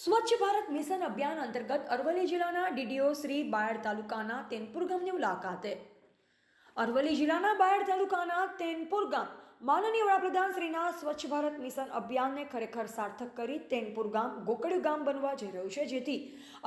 સ્વચ્છ ભારત મિશન અભિયાન અંતર્ગત અરવલ્લી જિલ્લાના ડીડીઓ શ્રી બાયડ તાલુકાના તેનપુર ગામની મુલાકાતે. અરવલ્લી જિલ્લાના બાયડ તાલુકાના તેનપુર ગામ માનનીય વડાપ્રધાન શ્રીના સ્વચ્છ ભારત મિશન અભિયાનને ખરેખર સાર્થક કરી તેનપુર ગામ ગોકળ્યું ગામ બનવા જઈ રહ્યું છે, જેથી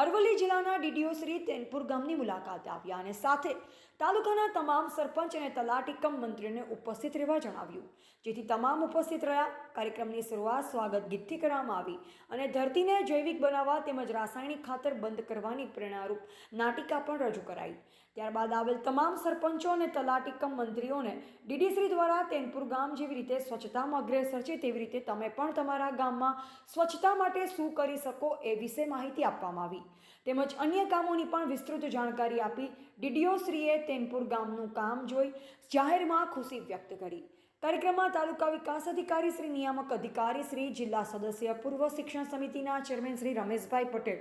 અરવલ્લી જિલ્લાના ડીડીઓ શ્રી તેનપુર ગામની મુલાકાતે આવ્યા અને સાથે તાલુકાના તમામ સરપંચ અને તલાટીકમ મંત્રીને ઉપસ્થિત રહેવા જણાવ્યું. જેથી તમામ ઉપસ્થિત રહ્યા, કાર્યક્રમની શરૂઆત સ્વાગત ગીતથી કરવામાં આવી અને ધરતીને જૈવિક બનાવવા તેમજ રાસાયણિક ખાતર બંધ કરવાની પ્રેરણારૂપ નાટિકા પણ રજૂ કરાઈ. ત્યારબાદ આવેલ તમામ સરપંચો અને તલાટીકમ મંત્રીઓને ડીડીશ્રી દ્વારા તેનપુર ગામ જેવી રીતે સ્વચ્છતામાં અગ્રેસર છે તેવી રીતે તમે પણ તમારા ગામમાં સ્વચ્છતા માટે શું કરી શકો એ વિશે માહિતી આપવામાં આવી. તેમજ અન્ય કામોની પણ વિસ્તૃત જાણકારી આપી ડીડીઓશ્રીએ તેનપુર ગામનું કામ જોઈ જાહેરમાં ખુશી વ્યક્ત કરી. કાર્યક્રમમાં તાલુકા વિકાસ અધિકારી શ્રી, નિયામક અધિકારી શ્રી, જિલ્લા સદસ્ય, પૂર્વ શિક્ષણ સમિતિના ચેરમેન શ્રી રમેશભાઈ પટેલ,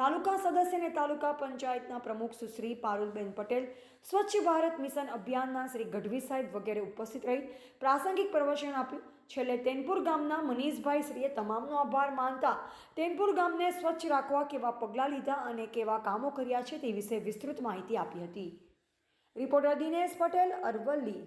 તાલુકા સદસ્ય અને તાલુકા પંચાયતના પ્રમુખ સુશ્રી પારુલબેન પટેલ, સ્વચ્છ ભારત મિશન અભિયાનના શ્રી ગઢવી સાહેબ વગેરે ઉપસ્થિત રહી. પ્રાસંગિક પ્રવચન આપ્યું. છેલ્લે તેનપુર ગામના મનીષભાઈ શ્રીએ તમામનો આભાર માનતા તેનપુર ગામને સ્વચ્છ રાખવા કેવા પગલાં લીધા અને કેવા કામો કર્યા છે તે વિશે વિસ્તૃત માહિતી આપી હતી. રિપોર્ટર દિનેશ પટેલ, અરવલ્લી.